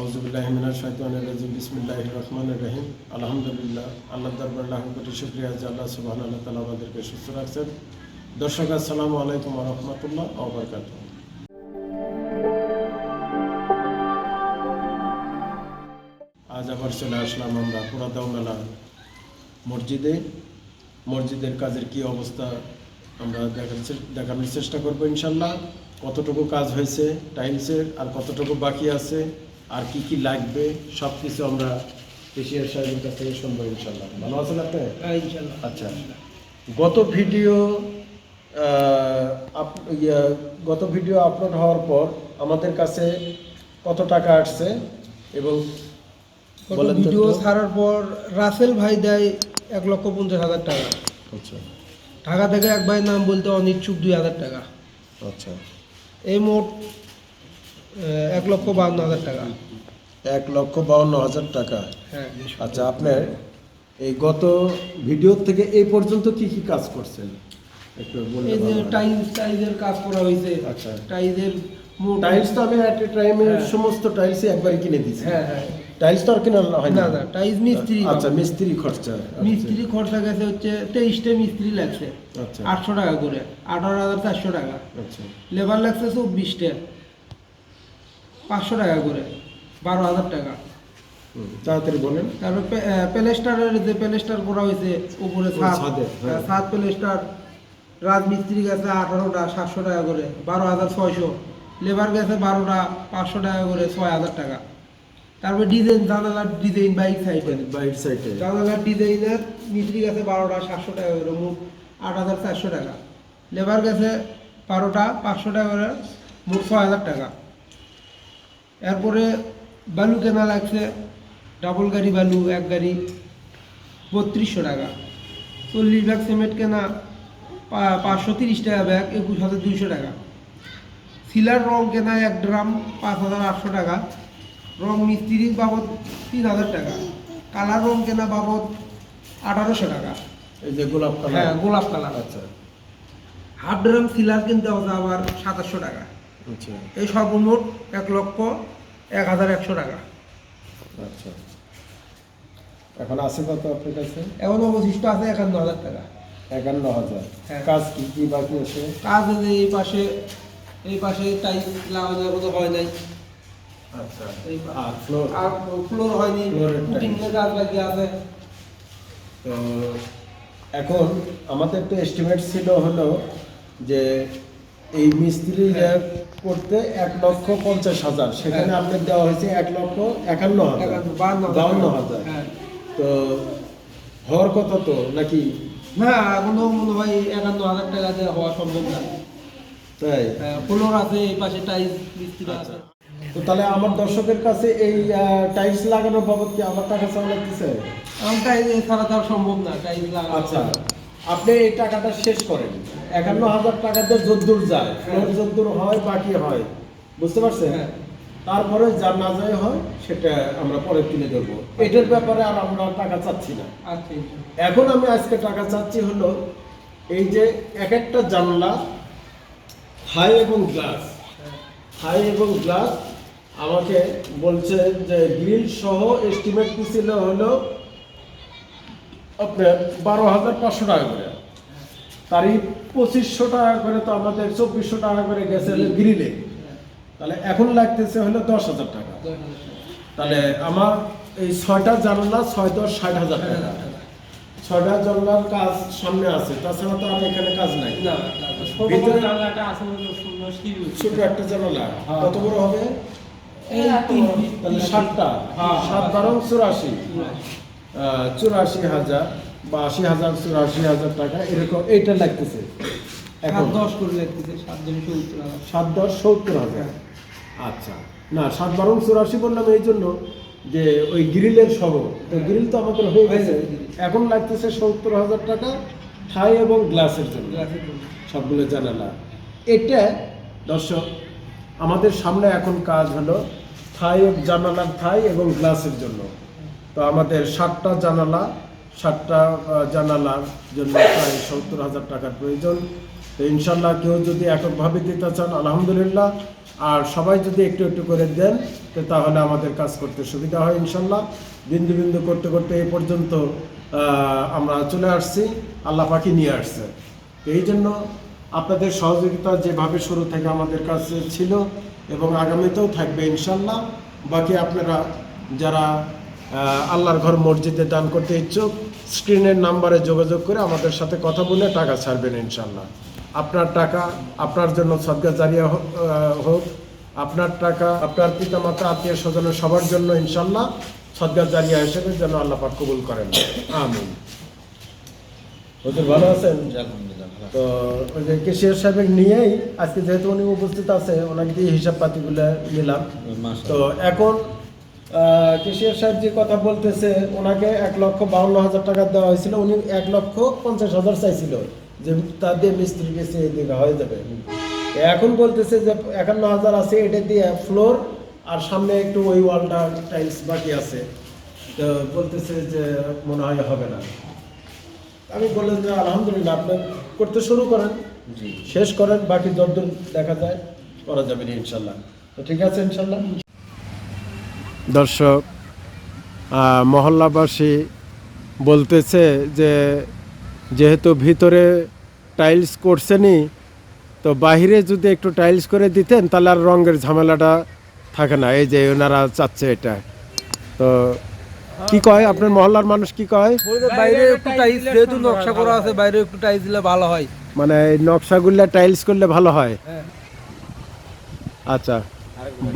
আউজুবিল্লাহ মিনাশ শাইতানির রাজিম, বিসমিল্লাহির রহমানির রহিম। আলহামদুলিল্লাহ আল্লাহ দরবার লাখ কোটি শুকরিয়া যে আল্লাহ সুবহানাহু ওয়া তাআলা আমাদেরকে সুস্থ রাখছেন। দর্শক, আসসালামু আলাইকুম রাহমাতুল্লাহ ওয়া বারাকাতুহু। আজ আবার চলে আসলাম আমরা পুরাদাউনালা মসজিদে। মসজিদের কাজের কি অবস্থা আমরা দেখানোর চেষ্টা করব ইনশাল্লাহ কতটুকু কাজ হয়েছে টাইমসের আর কতটুকু বাকি আছে আর কি কি লাগবে সব কিছু আমরা এশিয়ার সাহেবের কাছ থেকে শুনব ইনশাল্লাহ ভালো আছেন আপনি? ইনশাল্লাহ আচ্ছা। গত ভিডিও গত ভিডিও আপলোড হওয়ার পর আমাদের কাছে কত টাকা আসছে এবং ভিডিও ছাড়ার পর রাসেল ভাই দেয় এক লক্ষ পঞ্চাশ হাজার টাকা। আচ্ছা। ঢাকা থেকে এক ভাইয়ের নাম বলতে অনিচ্ছুক দুই হাজার টাকা। আচ্ছা। এই মোট এক লক্ষ বাহান্ন হাজার টাকা। এক লক্ষ বাউন্ন হাজার টাকা। হ্যাঁ। আচ্ছা আপনার এই গত ভিডিও থেকে এই পর্যন্ত কি কি কাজ করছেন? একটু। টাইলস টাইলসের কাজ করা হয়েছে। আচ্ছা। টাইলসের টাইলস তো আমি একটা টাইমে হ্যাঁ। সমস্ত টাইলসই একবারই কিনে দিয়েছি। হ্যাঁ হ্যাঁ। টাইলস তো আর কিনা হয় না? না টাইলস মিস্ত্রি আচ্ছা মিস্ত্রি খরচা। মিস্ত্রি খরচা গেছে হচ্ছে তেইশটা মিস্ত্রি লাগছে। আচ্ছা। আটশো টাকা করে। আঠারো হাজার চারশো টাকা। আচ্ছা। লেবার লাগছে চব্বিশটা। পাঁচশো টাকা করে বারো হাজার টাকা। তাড়াতাড়ি বলেন। তারপর প্যালেস্টারের যে প্যালেস্টার করা হয়েছে উপরে ছাদ ছাদে, হ্যাঁ। প্যালেস্টার রাজমিস্ত্রি গেছে আঠারোটা সাতশো টাকা করে বারো হাজার ছয়শো। লেবার গেছে বারোটা পাঁচশো টাকা করে ছয় হাজার টাকা। তারপর ডিজাইন জানালার ডিজাইন বাইক সাইডে বাইর সাইডে জানালার ডিজাইনের মিস্ত্রি গেছে বারোটা সাতশো টাকা করে মোট আট হাজার চারশো টাকা। লেবার গেছে বারোটা পাঁচশো টাকা করে মোট ছয় হাজার টাকা। এরপরে বালু কেনা লাগছে ডাবল গাড়ি বালু এক গাড়ি বত্রিশশো টাকা। চল্লিশ ব্যাগ সিমেন্ট কেনা পাঁচশো তিরিশ টাকা ব্যাগ একুশ হাজার দুইশো টাকা। সিলার রং কেনা এক ড্রাম পাঁচ হাজার আটশো টাকা। রং মিস্ত্রি বাবদ তিন হাজার টাকা। কালার রং কেনা বাবদ আঠারোশো টাকা। এই যে গোলাপ কালার। হ্যাঁ গোলাপ কালার। আচ্ছা। হাফ ড্রাম সিলার কিনতে হবে আবার সাতাশশো টাকা। আচ্ছা। এই সর্বমোট এক লক্ষ এক হাজার একশো টাকা। আচ্ছা। এখন আছে কত আপনার কাছে? এখন অবশিষ্ট আছে একান্ন হাজার টাকা। একান্ন হাজার। হ্যাঁ। কাজ কি? কি বাকি আছে? কাজ যে এই পাশে এই পাশে টাইলস লাগানোর মতো হয় নাই। আচ্ছা। এই ফ্লোর? আর ফ্লোর হয়নি কাজ বাকি আছে। তো এখন আমাদের তো এস্টিমেট ছিল হলো যে এই মিস্ত্রিরা করতে এক লক্ষ পঞ্চাশ হাজার। সেখানে হ্যাঁ। আপনার দেওয়া হয়েছে এক লক্ষ একান্ন হাজার। বাউন্ন হাজার। হ্যাঁ। তো হওয়ার কথা তো নাকি? না এখনও মনে হয় একান্ন হাজার টাকা দিয়ে হওয়া সম্ভব না। তাই? ফ্লোর আছে এই পাশে টাইলস মিস্ত্রি আছে। তো তাহলে আমার দর্শকের কাছে এই টাইলস লাগানোর বাবদ কি আমার টাকা চাওয়া লাগতেছে? এখন টাইলস ছাড়া তো সম্ভব না টাইলস লাগানো। আচ্ছা। আপনি এই টাকাটা শেষ করেন। একান্ন হাজার টাকা টাকাতে যদ্দূর যায়। ফ্লোর যদ্দূর হয় বাকি হয়। বুঝতে পারছেন? হ্যাঁ। তারপরে যা না যায় হয় সেটা আমরা পরে তুলে ধরবো এটার ব্যাপারে আর আমরা টাকা চাচ্ছি না। আচ্ছা এখন আমি আজকে টাকা চাচ্ছি হলো এই যে এক একটা জানলা হাই এবং গ্লাস। হাই এবং গ্লাস আমাকে বলছে যে গ্রিল সহ এস্টিমেট কি ছিল হলো আপনার বারো হাজার পাঁচশো টাকা করে। তারই পঁচিশশো টাকা করে তো আমাদের চব্বিশশো টাকা করে গেছে গ্রিলে। তাহলে এখন লাগতেছে হলো দশ হাজার টাকা। তাহলে আমার এই ছয়টা জানলা ছয় দশ ষাট হাজার টাকা। ছয়টা জানলার কাজ সামনে আছে তাছাড়া তো আর এখানে কাজ নাই। হয় ছোট একটা জানালা হ্যাঁ। কত বড় হবে? এই তিন তাহলে সাতটা। হ্যাঁ, সাত বারো চুরাশি। চুরাশি হাজার বা আশি হাজার চুরাশি হাজার টাকা এরকম এইটা লাগতেছে। এখন দশ করে লাগতেছে সাত জন সত্তর হাজার। সাত দশ সত্তর হাজার। আচ্ছা না সাত বারো চুরাশি বললাম এই জন্য যে ওই গ্রিলের সহ। তো গ্রিল তো আমাদের হয়ে গেছে। হয়ে গেছে। এখন লাগতেছে সত্তর হাজার টাকা ঠাই এবং গ্লাসের জন্য। সবগুলো জানালা এটা দর্শক আমাদের সামনে এখন কাজ হলো থাই জানালার থাই এবং গ্লাসের জন্য। তো আমাদের সাতটা জানালা, সাতটা জানালার জন্য প্রায় সত্তর হাজার টাকার প্রয়োজন। তো ইনশাল্লাহ কেউ যদি এককভাবে দিতে চান, আলহামদুলিল্লাহ। আর সবাই যদি একটু একটু করে দেন, তো তাহলে আমাদের কাজ করতে সুবিধা হয় ইনশাল্লাহ। বিন্দু বিন্দু করতে করতে এই পর্যন্ত আমরা চলে আসছি, আল্লাহ পাখি নিয়ে আসছে। এই জন্য আপনাদের সহযোগিতা যেভাবে শুরু থেকে আমাদের কাছে ছিল এবং আগামীতেও থাকবে ইনশাল্লাহ। বাকি আপনারা যারা আল্লাহর ঘর মসজিদে দান করতে ইচ্ছুক স্ক্রিনের নাম্বারে যোগাযোগ করে আমাদের সাথে কথা বলে টাকা ছাড়বেন ইনশাল্লাহ আপনার টাকা আপনার জন্য সদকা জারিয়া হোক, আপনার টাকা আপনার পিতামাতা আত্মীয় স্বজনের সবার জন্য ইনশাল্লাহ সদকা জারিয়া হিসেবে যেন আল্লাহ পাক কবুল করেন। আমিন। হুজুর ভালো আছেন? তো ওই যে কেশিয়ার সাহেবের নিয়েই আজকে যেহেতু উনি উপস্থিত আছে ওনাকে দিয়ে হিসাব পাতিগুলো নিলাম তো এখন কেশিয়ার সাহেব যে কথা বলতেছে ওনাকে এক লক্ষ বাউন্ন হাজার টাকা দেওয়া হয়েছিল উনি এক লক্ষ পঞ্চাশ হাজার চাইছিল। যে তার দিয়ে মিস্ত্রি গেছে এদিকে হয়ে যাবে। এখন বলতেছে যে একান্ন হাজার আছে এটা দিয়ে ফ্লোর আর সামনে একটু ওই ওয়ালটা টাইলস বাকি আছে। তো বলতেছে যে মনে হয় হবে না। আমি বললাম যে আলহামদুলিল্লাহ আপনি করতে শুরু করেন। শেষ করেন বাকি যতদূর দেখা যায় করা যাবে না ইনশাল্লাহ। তো ঠিক আছে ইনশাল্লাহ। দর্শক মহল্লাবাসী বলতেছে যে যেহেতু ভিতরে টাইলস করছেনি তো বাহিরে যদি একটু টাইলস করে দিতেন তাহলে আর রঙের ঝামেলাটা থাকে না। এই যে ওনারা চাচ্ছে এটা। তো কি কয় আপনার মহল্লার মানুষ কি কয়? বাইরে একটু টাইলস যেহেতু নকশা করা আছে বাইরে একটু টাইলস দিলে ভালো হয়। মানে এই নকশাগুলো টাইলস করলে ভালো হয়? হ্যাঁ। আচ্ছা।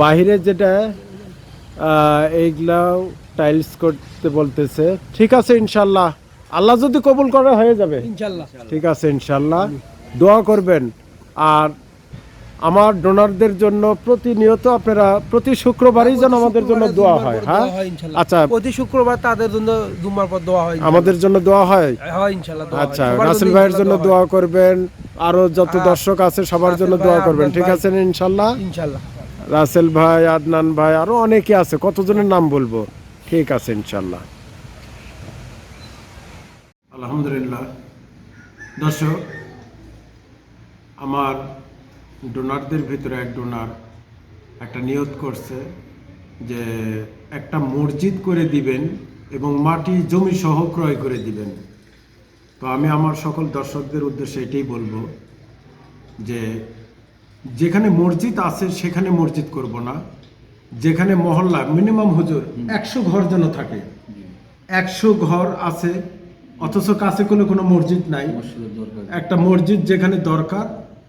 বাহিরে যেটা এইগুলাও টাইলস করতে বলতেছে। ঠিক আছে ইনশাল্লাহ। আল্লাহ যদি কবুল করে হয়ে যাবে। ঠিক আছে ইনশাল্লাহ। দোয়া করবেন। আর আমার ডোনারদের জন্য প্রতিনিয়ত আপনারা প্রতি শুক্রবারই যেন আমাদের জন্য দোয়া হয় হ্যাঁ? আচ্ছা। প্রতি শুক্রবার তাদের জন্য জুম্মার পর দোয়া হয় আমাদের জন্য দোয়া হয়? হয় আচ্ছা রাসেল ভাইয়ের জন্য দোয়া করবেন। আরও যত হ্যাঁ। দর্শক আছে সবার জন্য দোয়া করবেন। ঠিক আছে ইনশাল্লাহ? হয়। ইনশাল্লাহ। রাসেল ভাই, আদনান ভাই, আরও অনেকে আছে, কতজনের নাম বলব? ঠিক আছে, ইনশাল্লাহ। আলহামদুলিল্লাহ। দর্শক, আমার ডোনারদের ভিতরে এক ডোনার একটা নিয়ত করছে যে একটা মসজিদ করে দিবেন এবং মাটি জমি সহ ক্রয় করে দিবেন। তো আমি আমার সকল দর্শকদের উদ্দেশ্যে এটাই বলব যে যেখানে মসজিদ আছে সেখানে মসজিদ করব না। যেখানে মহল্লা মিনিমাম হুজুর একশো ঘর যেন থাকে। একশো ঘর আছে অথচ কাছে কোনো কোনো মসজিদ নাই। একটা মসজিদ যেখানে দরকার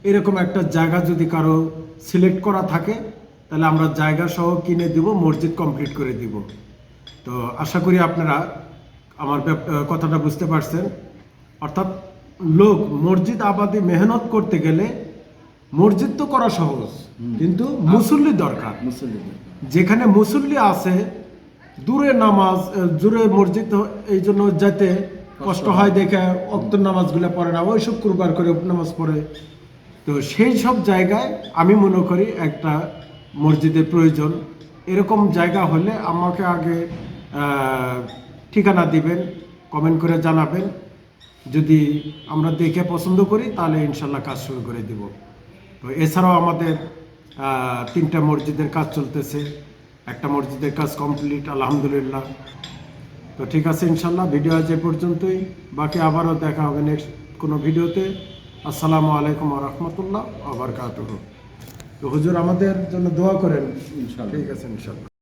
এরকম একটা জায়গা যদি কারও সিলেক্ট করা থাকে তাহলে আমরা জায়গা সহ কিনে দিব মসজিদ কমপ্লিট করে দিব। তো আশা করি আপনারা আমার কথাটা বুঝতে পারছেন। অর্থাৎ লোক মসজিদ আবাদে মেহনত করতে গেলে মসজিদ তো করা সহজ কিন্তু মুসল্লি দরকার। যেখানে মুসল্লি আছে দূরে নামাজ দূরে মসজিদ এই জন্য যেতে কষ্ট হয়। দেখে অক্ত নামাজগুলো পড়ে না ওই শুক্রবার করে নামাজ পড়ে। তো সেই সব জায়গায় আমি মনে করি একটা মসজিদের প্রয়োজন। এরকম জায়গা হলে আমাকে আগে ঠিকানা দিবেন কমেন্ট করে জানাবেন। যদি আমরা দেখে পছন্দ করি তাহলে ইনশাল্লাহ কাজ শুরু করে দিব। তো এছাড়াও আমাদের তিনটা মসজিদের কাজ চলতেছে। একটা মসজিদের কাজ কমপ্লিট আলহামদুলিল্লাহ। তো ঠিক আছে ইনশাল্লাহ ভিডিও আজ এ পর্যন্তই। বাকি আবারও দেখা হবে নেক্সট কোনো ভিডিওতে আসসালামু আলাইকুম রহমতুল্লাহ আবার কাতুহ তো হুজুর আমাদের জন্য দোয়া করেন। ঠিক আছে ইনশাল্লাহ।